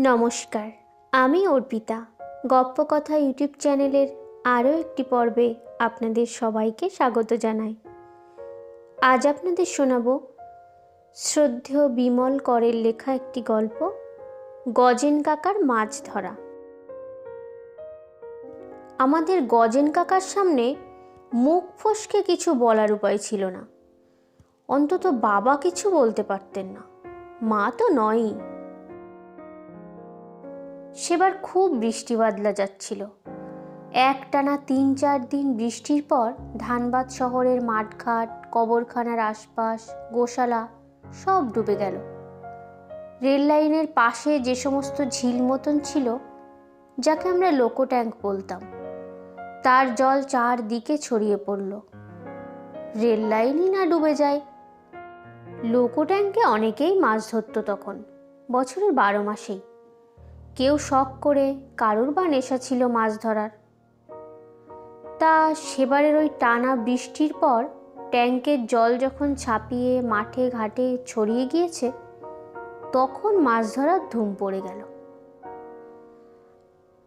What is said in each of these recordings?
নমস্কার, আমি অর্পিতা। গপ্পকথা ইউটিউব চ্যানেলের আরও একটি পর্বে আপনাদের সবাইকে স্বাগত জানাই। আজ আপনাদের শোনাব শ্রদ্ধেয় বিমল করের লেখা একটি গল্প, গজেন কাকার মাছ ধরা। আমাদের গজেন কাকার সামনে মুখ ফসকে কিছু বলার উপায় ছিল না। অন্তত বাবা কিছু বলতে পারতেন না। মা তো নয়ই। সেবার খুব বৃষ্টি বাদলা যাচ্ছিল। একটানা তিন চার দিন বৃষ্টির পর ধানবাদ শহরের মাঠঘাট, কবরখানার আশপাশ, গোশালা সব ডুবে গেল। রেল লাইনের পাশে যে সমস্ত ঝিল মতন ছিল, যাকে আমরা লোকো ট্যাঙ্ক বলতাম, তার জল চারদিকে ছড়িয়ে পড়ল। রেল লাইনই না ডুবে যায়। লোকো ট্যাঙ্কে অনেকেই মাছ ধরতো তখন, বছরের বারো মাসেই। কেউ শখ করে কারুর বা নেশা ছিল মাছ ধরার। তা সেবারের ওই টানা বৃষ্টির পর ট্যাঙ্কের জল যখন ছাপিয়ে মাঠে ঘাটে ছড়িয়ে গিয়েছে, তখন মাছ ধরার ধুম পড়ে গেল।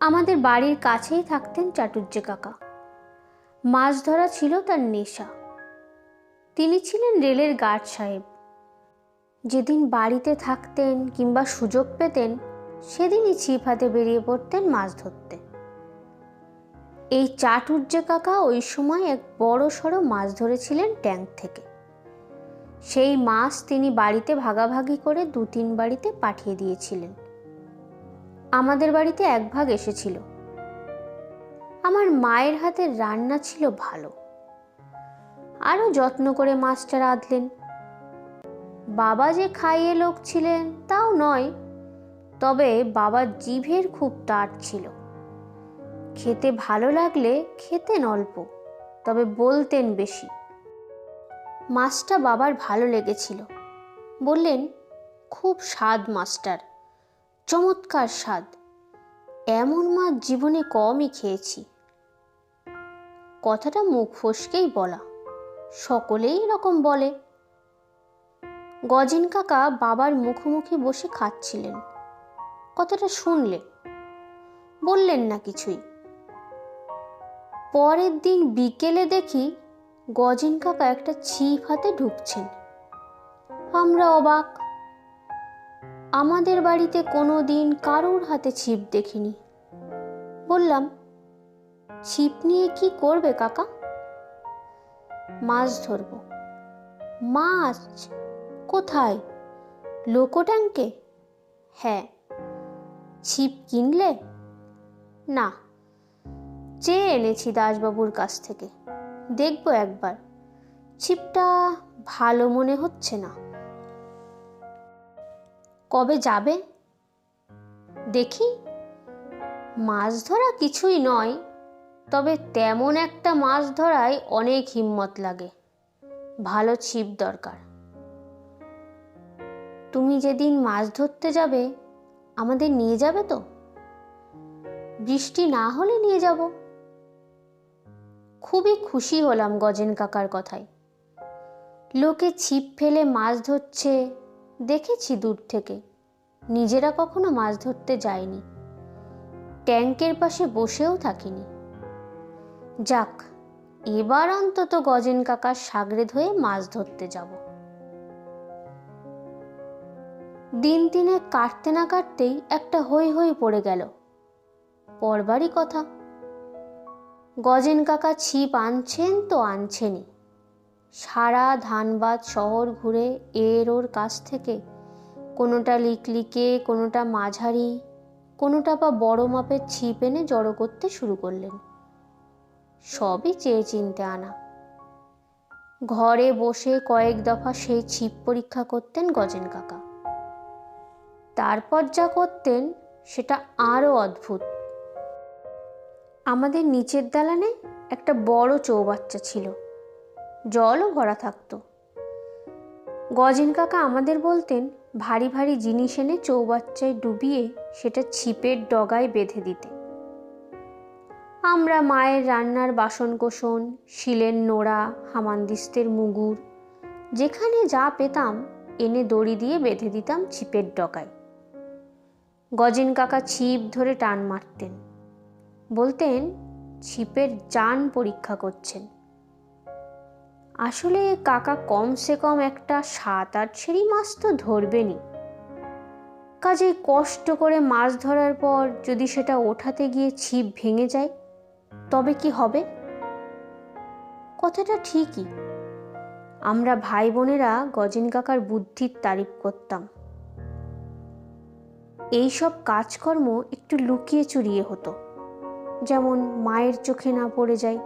আমাদের বাড়ির কাছেই থাকতেন চাটুর্যে কাকা। মাছ ধরা ছিল তার নেশা। তিনি ছিলেন রেলের গার্ড সাহেব। যেদিন বাড়িতে থাকতেন কিংবা সুযোগ পেতেন সেদিনই ছিপ হাতে বেরিয়ে পড়তেন মাছ ধরতে। এই চাটুর্যে কাকা ওই সময় এক বড় সড়ো মাছ ধরেছিলেন ট্যাঙ্ক থেকে। সেই মাছ তিনি বাড়িতে ভাগাভাগি করে দু তিন বাড়িতে পাঠিয়ে দিয়েছিলেন। আমাদের বাড়িতে এক ভাগ এসেছিল। আমার মায়ের হাতের রান্না ছিল ভালো। আরও যত্ন করে মাছটা রাঁধলেন। বাবা যে খাইয়ে লোক ছিলেন তাও নয় তবে বাবার জিভের খুব তাট ছিল। খেতে ভালো লাগলে খেতেন অল্প, তবে বলতেন বেশি। মাছটা বাবার ভালো লেগেছিল। বললেন, খুব স্বাদ মাস্টার চমৎকার স্বাদ। এমন মাছ জীবনে কমই খেয়েছি। কথাটা মুখ ফসকেই বলা, সকলেই এরকম বলে। গজেন কাকা বাবার মুখোমুখি বসে খাচ্ছিলেন। কথাটা শুনলে। বললেন না কিছুই। পরের দিন বিকেলে দেখি গজেন কাকা একটা ছিপ হাতে ঢুকছেন। আমরা অবাক। আমাদের বাড়িতে কোনো দিন কারোর হাতে ছিপ দেখিনি। বললাম, ছিপ নিয়ে কি করবে কাকা? মাছ ধরব। মাছ? কোথায়? লোকো ট্যাঙ্কে হ্যাঁ। ছিপ কিনলে? না। চেয়ে এনেছি দাসবাবুর কাছ থেকে। দেখব একবার। ছিপটা ভালো মনে হচ্ছে না। কবে যাবে? দেখি। মাছ ধরা কিছুই নয়, তবে তেমন একটা মাছ ধরায় অনেক হিম্মত লাগে। ভালো ছিপ দরকার। তুমি যেদিন মাছ ধরতে যাবে আমাদের নিয়ে যাবে তো? বৃষ্টি না হলে নিয়ে যাব। খুবই খুশি হলাম গজেন কাকার কথায়। লোকে ছিপ ফেলে মাছ ধরছে, দেখেছি দূর থেকে। নিজেরা কখনো মাছ ধরতে যায়নি। ট্যাঙ্কের পাশে বসেও থাকিনি। যাক, এবার অন্তত গজেন কাকার সাগরে ধয়ে মাছ ধরতে যাব। দিন তিনে কাটতে না কাটতেই একটা হই হই পড়ে গেল। পরবারই কথা। গজেন কাকা ছিপ আনছেন তো আনছেনই। সারা ধানবাদ শহর ঘুরে এর ওর কাছ থেকে। কোনোটা লিকলিকে, কোনোটা মাঝারি, কোনোটা বা বড় মাপের ছিপ এনে জড়ো করতে শুরু করলেন। সবই চেয়ে চিনতে আনা। ঘরে বসে কয়েক দফা সেই ছিপ পরীক্ষা করতেন গজেন কাকা। তারপর যা করতেন, সেটা আরও অদ্ভুত। আমাদের নিচের দালানে একটা বড় চৌবাচ্চা ছিল। জলও ভরা থাকতো। গজেন কাকা আমাদের বলতেন, ভারী ভারী জিনিস এনে চৌবাচ্চায় ডুবিয়ে সেটা ছিপের ডগায় বেঁধে দিতে। আমরা মায়ের রান্নার বাসন কোসন শিলের নোড়া, হামানদিস্তের মুগুর, যেখানে যা পেতাম, এনে দড়ি দিয়ে বেঁধে দিতাম ছিপের ডগায়। গজেন কাকা ছিপ ধরে টান মারতেন। বলতেন, ছিপের যান পরীক্ষা করছেন। আসলে কাকা কমসে কম একটা সাত আট ছেড়ি মাছ তো ধরবেনই। কাজে কষ্ট করে মাছ ধরার পর যদি সেটা ওঠাতে গিয়ে ছিপ ভেঙে যায়, তবে কি হবে? কথাটা ঠিকই। আমরা ভাই বোনেরা গজেন কাকার বুদ্ধির তারিফ করতাম। এই সব কাজকর্ম একটু লুকিয়ে চুরিয়ে হতো। যেমন মায়ের চোখে না পড়ে যায়।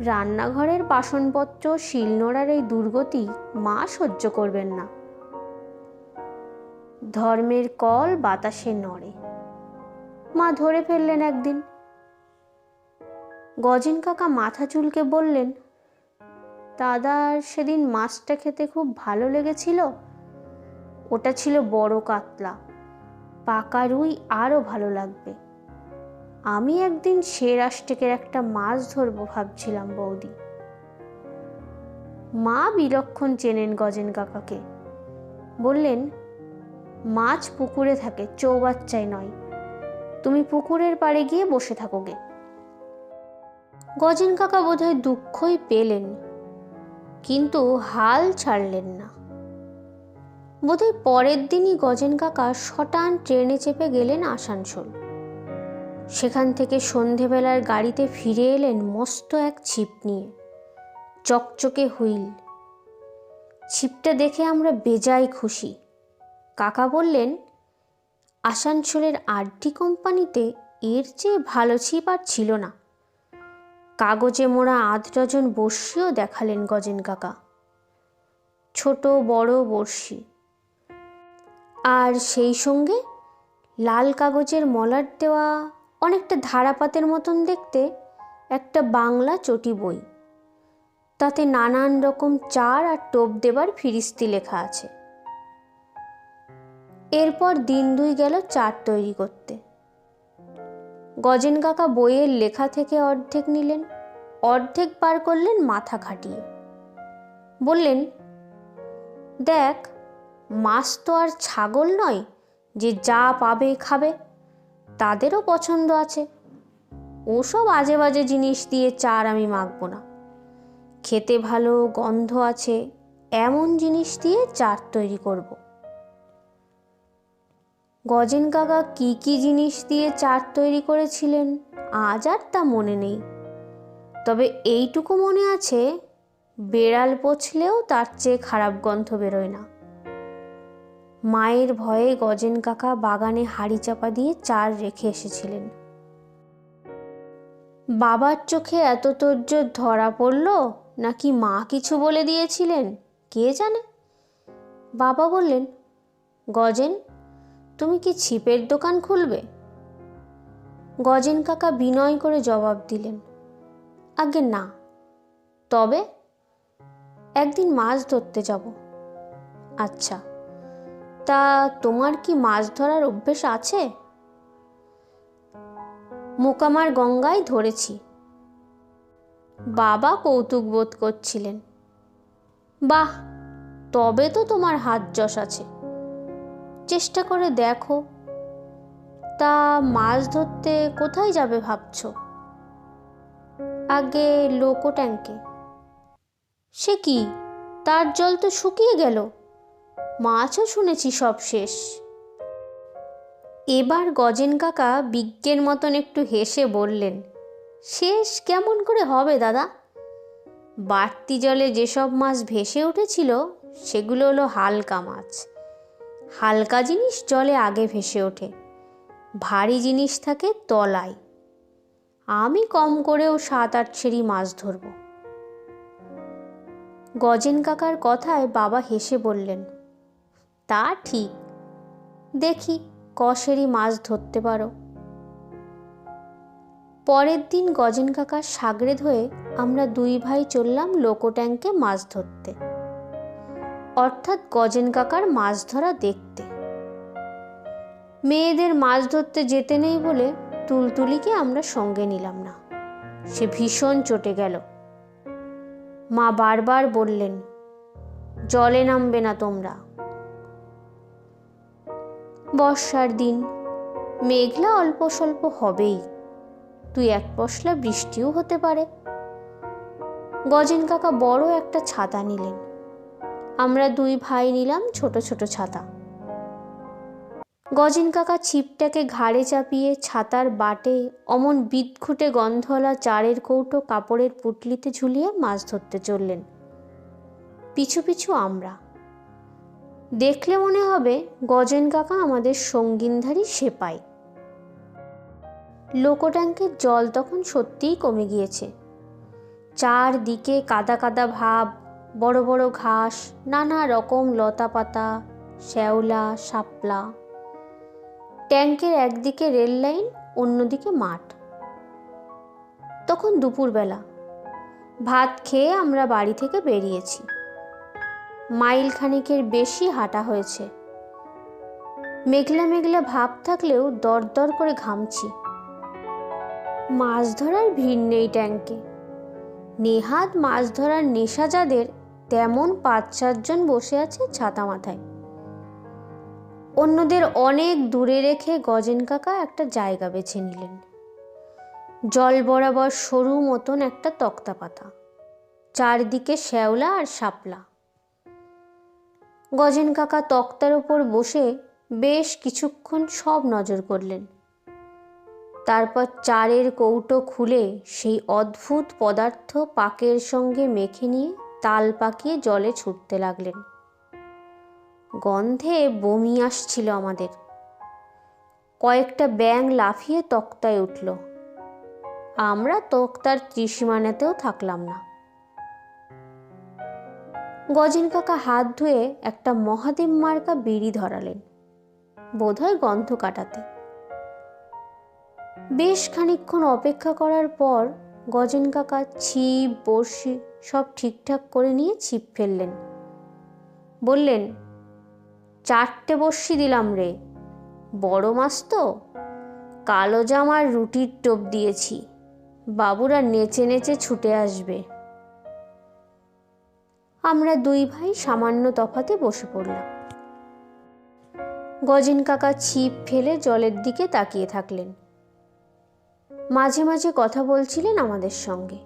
রান্নাঘরের বাসনপত্র শিলনোড়ার এই দুর্গতি মা সহ্য করবেন না। ধর্মের কল বাতাসে নড়ে। মা ধরে ফেললেন একদিন। গজেন কাকা মাথা চুলকে বললেন দাদার সেদিন মাছটা খেতে খুব ভালো লেগেছিল। ওটা ছিল বড় কাতলা। পাকা রুই আরও ভালো লাগবে। আমি একদিন শেরাষ্টেকের একটা মাছ ধরবো ভাবছিলাম বৌদি। মা বিলক্ষণ চেনেন গজেন কাকাকে। বললেন, মাছ পুকুরে থাকে চৌবাচ্চায় নয়। তুমি পুকুরের পাড়ে গিয়ে বসে থাকো গে। গজেন কাকা বোধহয় দুঃখই পেলেন, কিন্তু হাল ছাড়লেন না। বোধহয় পরের দিনই গজেন কাকা শটান ট্রেনে চেপে গেলেন আসানসোল। সেখান থেকে সন্ধেবেলার গাড়িতে ফিরে এলেন মস্ত এক ছিপ নিয়ে। চকচকে হুইল। ছিপটা দেখে আমরা বেজায় খুশি। কাকা বললেন, আসানসোলের আরটি কোম্পানিতে এর চেয়ে ভালো ছিপ আর ছিল না। কাগজে মোড়া আধ ডজন বড়শিও দেখালেন গজেন কাকা। ছোট, বড় বড়শি আর সেই সঙ্গে লাল কাগজের মলার দেওয়া অনেকটা ধারাপাতের মতন দেখতে একটা বাংলা চটি বই। তাতে নানান রকম চার আর টোপ দেবার ফিরিস্তি লেখা আছে। এরপর দিন দুই গেল চার তৈরি করতে। গজেন কাকা বইয়ের লেখা থেকে অর্ধেক নিলেন, অর্ধেক পার করলেন মাথা খাটিয়ে। বললেন, দেখ মাছ তো আর ছাগল নয় যে যা পাবে খাবে, তাদেরও পছন্দ আছে। ওসব আজে বাজে জিনিস দিয়ে চার আমি মাখবো না। খেতে ভালো গন্ধ আছে, এমন জিনিস দিয়ে চার তৈরি করব। গজেন কাকা কি কি জিনিস দিয়ে চার তৈরি করেছিলেন, আজ আর তা মনে নেই। তবে এইটুকু মনে আছে, বেড়াল পছলেও তার চেয়ে খারাপ গন্ধ বেরোয় না। মায়ের ভয়ে গজেন কাকা বাগানে হাড়ি চাপা দিয়ে চার রেখে এসেছিলেন। বাবার চোখে এত তোজ্জোর ধরা পড়ল, নাকি মা কিছু বলে দিয়েছিলেন? কে জানে? বাবা বললেন, গজেন, তুমি কি ছিপের দোকান খুলবে? গজেন কাকা বিনয় করে জবাব দিলেন আগে না। তবে একদিন মাছ ধরতে যাব। আচ্ছা। তা তোমার কি মাছ ধরার অভ্যেস আছে? মোকামার গঙ্গায় ধরেছি। বাবা কৌতুক বোধ করছিলেন। বাহ, তবে তো তোমার হাত যশ আছে। চেষ্টা করে দেখো। তা মাছ ধরতে কোথায় যাবে ভাবছ? আগে লোকো ট্যাঙ্কে সে কি, তার জল তো শুকিয়ে গেল? মাছও শুনেছি সব শেষ। এবার গজেন কাকা বিজ্ঞের মতন একটু হেসে বললেন, শেষ কেমন করে হবে দাদা? বাড়তি জলে যেসব মাছ ভেসে উঠেছিল, সেগুলো হলো হালকা মাছ। হালকা জিনিস জলে আগে ভেসে ওঠে। ভারী জিনিস থাকে তলায়। আমি কম করেও সাত আট ছেড়ি মাছ ধরব। গজেন কাকার কথায় বাবা হেসে বললেন তা ঠিক। দেখি কষেরই মাছ ধরতে পারো। পরের দিন গজেন কাকার সাগরেদ হয়ে আমরা দুই ভাই চললাম লোকো ট্যাঙ্কে মাছ ধরতে। অর্থাৎ গজেন কাকার মাছ ধরা দেখতে। মেয়েদের মাছ ধরতে যেতে নেই বলে তুলতুলিকে আমরা সঙ্গে নিলাম না। সে ভীষণ চটে গেল। মা বারবার বললেন, জলে নামবে না তোমরা। বর্ষার দিন। মেঘলা অল্প স্বল্প হবেই। তুই এক পশলা বৃষ্টিও হতে পারে। গজেন কাকা বড় একটা ছাতা নিলেন। আমরা দুই ভাই নিলাম ছোট ছোট ছাতা। গজেন কাকা ছিপটাকে ঘাড়ে চাপিয়ে ছাতার বাটে অমন বিদঘুটে গন্ধওয়ালা চারের কৌটো কাপড়ের পুটলিতে ঝুলিয়ে মাছ ধরতে চললেন। পিছু পিছু আমরা। দেখলে মনে হবে গজেন কাকা আমাদের সঙ্গিনধারী সেপাই। লোকট্যাঙ্কের জল তখন সত্যিই কমে গিয়েছে। চারদিকে কাদা কাদা ভাব, বড় বড় ঘাস, নানা রকম লতা পাতা, শ্যাওলা, শাপলা। ট্যাঙ্কের একদিকে রেল লাইন, অন্যদিকে মাঠ। তখন দুপুরবেলা। ভাত খেয়ে আমরা বাড়ি থেকে বেরিয়েছি। মাইল খানিকের বেশি হাঁটা হয়েছে। মেঘলা মেঘলা ভাব থাকলেও দরদর করে ঘামছি। মাছ ধরার ভিড় নেই ট্যাঙ্কে। নেহাত মাছ ধরার নেশা যাদের তেমন পাঁচ চারজন বসে আছে ছাতা মাথায়। অন্যদের অনেক দূরে রেখে গজেন কাকা একটা জায়গা বেছে নিলেন। জল বরাবর সরু মতন একটা তক্তা পাতা। চারদিকে শ্যাওলা আর শাপলা। গজেন কাকা তক্তার ওপর বসে বেশ কিছুক্ষণ সব নজর করলেন। তারপর চারের কৌটো খুলে সেই অদ্ভুত পদার্থ পাকের সঙ্গে মেখে নিয়ে তাল পাকিয়ে জলে ছুটতে লাগলেন। গন্ধে বমি আসছিল আমাদের। কয়েকটা ব্যাং লাফিয়ে তক্তায় উঠল। আমরা তক্তার ত্রিসীমানাতেও থাকলাম না। গজিন কাকা হাত ধুয়ে একটা মহাদেব মার্কা বিড়ি ধরালেন, বোধহয় গন্ধ কাটাতে। বেশ খানিকক্ষণ অপেক্ষা করার পর গজেন কাকা ছিপ, বড়শি সব ঠিকঠাক করে নিয়ে ছিপ ফেললেন। বললেন, চারটে বড়শি দিলাম রে, বড় মাছ তো। কালো জামার রুটির টোপ দিয়েছি, বাবুরা নেচে নেচে ছুটে আসবে। আমরা দুই ভাই সামান্য তফাতে বসে পড়লাম। গজেন কাকা ছিপ ফেলে জলের দিকে তাকিয়ে থাকলেন। মাঝে মাঝে কথা বলছিলেন আমাদের সঙ্গে।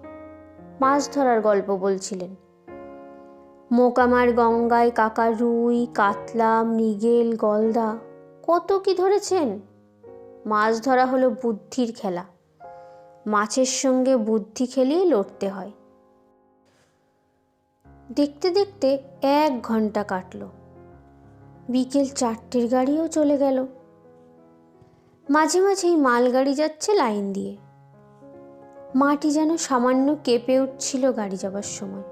মাছ ধরার গল্প বলছিলেন। মোকামার গঙ্গায় কাকা রুই, কাতলা, মৃগেল, গলদা, কত কি ধরেছেন? মাছ ধরা হলো বুদ্ধির খেলা। মাছের সঙ্গে বুদ্ধি খেলিয়ে লড়তে হয়। দেখতে দেখতে এক ঘণ্টা কাটল। বিকেল চারটের গাড়িও চলে গেল। মাঝে মাঝেই মালগাড়ি যাচ্ছে লাইন দিয়ে। মাটি যেন সামান্য কেঁপে উঠছিল গাড়ি যাবার সময়।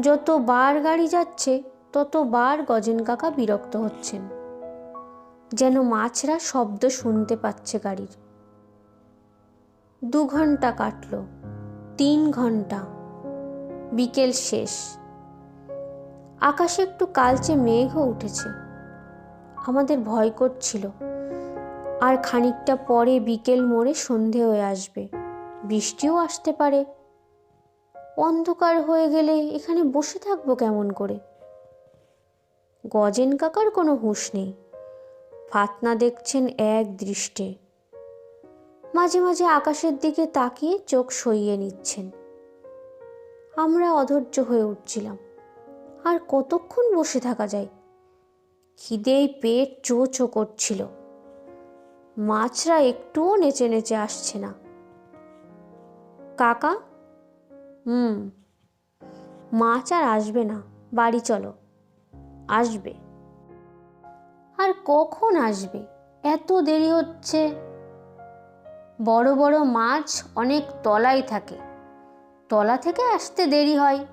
যতবার গাড়ি যাচ্ছে, ততবার গজেন কাকা বিরক্ত হচ্ছেন। যেন মাছরা শব্দ শুনতে পাচ্ছে গাড়ির। দু ঘণ্টা কাটল, তিন ঘণ্টা। বিকেল শেষ। আকাশে একটু কালচে মেঘও উঠেছে। আমাদের ভয় করছিল। আর খানিকটা পরে বিকেল মোড়ে সন্ধে হয়ে আসবে। বৃষ্টিও আসতে পারে। অন্ধকার হয়ে গেলে এখানে বসে থাকব কেমন করে? গজেন কাকার কোনো হুঁশ নেই। ফাতনা দেখছেন এক দৃষ্টে। মাঝে মাঝে আকাশের দিকে তাকিয়ে চোখ সইয়ে নিচ্ছেন। আমরা অধৈর্য হয়ে উঠছিলাম। আর কতক্ষণ বসে থাকা যায়? খিদেই পেট চো চো করছিল। মাছরা একটুও নেচে নেচে আসছে না। কাকা? হুম। মাছ আর আসবে না। বাড়ি চলো। আসবে। আর কখন আসবে? এত দেরি হচ্ছে। বড় বড় মাছ অনেক তলায় থাকে। তলা থেকে আসতে দেরি হয়।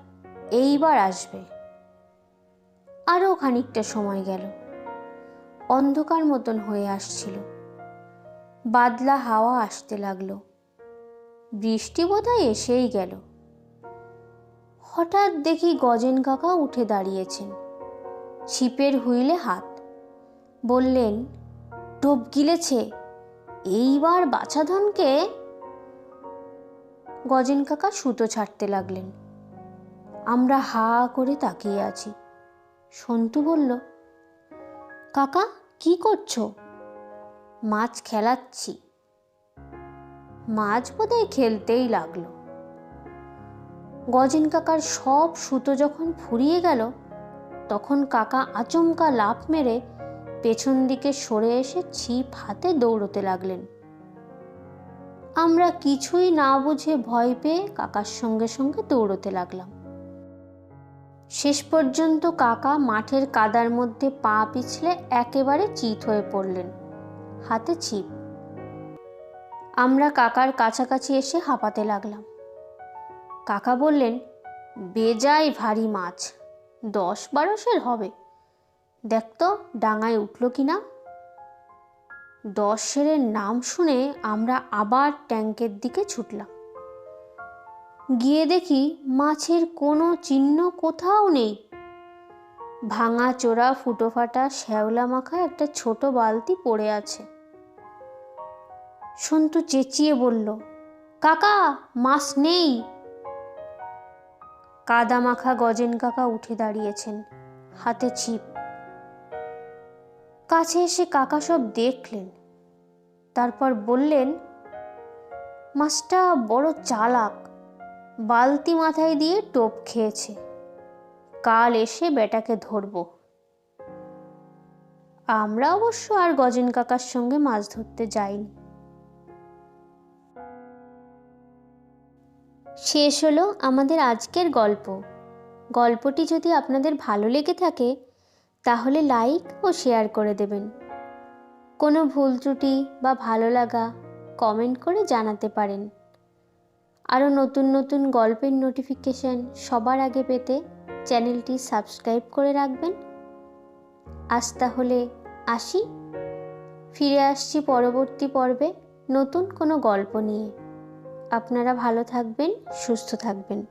এইবার আসবে। আরও খানিকটা সময় গেল। অন্ধকার মতন হয়ে আসছিল। বাদলা হাওয়া আসতে লাগল। বৃষ্টি বোধহয় এসেই গেল। হঠাৎ দেখি গজেন কাকা উঠে দাঁড়িয়েছেন। ছিপের হুইলে হাত। বললেন টোপ গিলেছে। এইবার বাছাধনকে গজেন কাকা সুতো ছাড়তে লাগলেন। আমরা হা করে তাকিয়ে আছি। সন্তু বলল, কাকা, কি করছ? মাছ খেলাচ্ছি। মাছ বোধহয় খেলতেই লাগল। গজেন কাকার সব সুতো যখন ফুরিয়ে গেল, তখন কাকা আচমকা লাফ মেরে পেছন দিকে সরে এসে ছিপ হাতে দৌড়তে লাগলেন। আমরা কিছুই না বুঝে ভয় পেয়ে কাকার সঙ্গে সঙ্গে দৌড়তে লাগলাম। শেষ পর্যন্ত কাকা মাঠের কাদার মধ্যে পা পিছলে একেবারে চিত হয়ে পড়লেন, হাতে ছিপ। আমরা কাকার কাছাকাছি এসে হাঁপাতে লাগলাম। কাকা বললেন, বেজায় ভারী মাছ, দশ বারোশের হবে। দেখ তো, ডাঙায় উঠল কি না দশ সেরের নাম শুনে আমরা আবার ট্যাঙ্কের দিকে ছুটলাম। গিয়ে দেখি মাছের কোনো চিহ্ন কোথাও নেই। ভাঙা চোরা ফুটো ফাটা শ্যাওলা মাখা একটা ছোট বালতি পড়ে আছে। সন্তু চেঁচিয়ে বলল, কাকা, মাছ নেই। কাদা মাখা গজেন কাকা উঠে দাঁড়িয়েছেন, হাতে ছিপ। কাছে এসে কাকা সব দেখলেন। তারপর বললেন, মাছটা বড় চালাক, বালতি মাথায় দিয়ে টোপ খেয়েছে। কাল এসে বেটাকে ধরবো। আমরা অবশ্য আর গজেন কাকার সঙ্গে মাছ ধরতে যাইনি। শেষ হলো আমাদের আজকের গল্প। গল্পটি যদি আপনাদের ভালো লেগে থাকে তাহলে লাইক ও শেয়ার করে দেবেন। কোনো ভুল ত্রুটি বা ভালো লাগা কমেন্ট করে জানাতে পারেন। আরও নতুন নতুন গল্পের নোটিফিকেশন সবার আগে পেতে চ্যানেলটি সাবস্ক্রাইব করে রাখবেন। আজ তাহলে আসি। ফিরে আসছি পরবর্তী পর্বে নতুন কোনো গল্প নিয়ে। আপনারা ভালো থাকবেন, সুস্থ থাকবেন।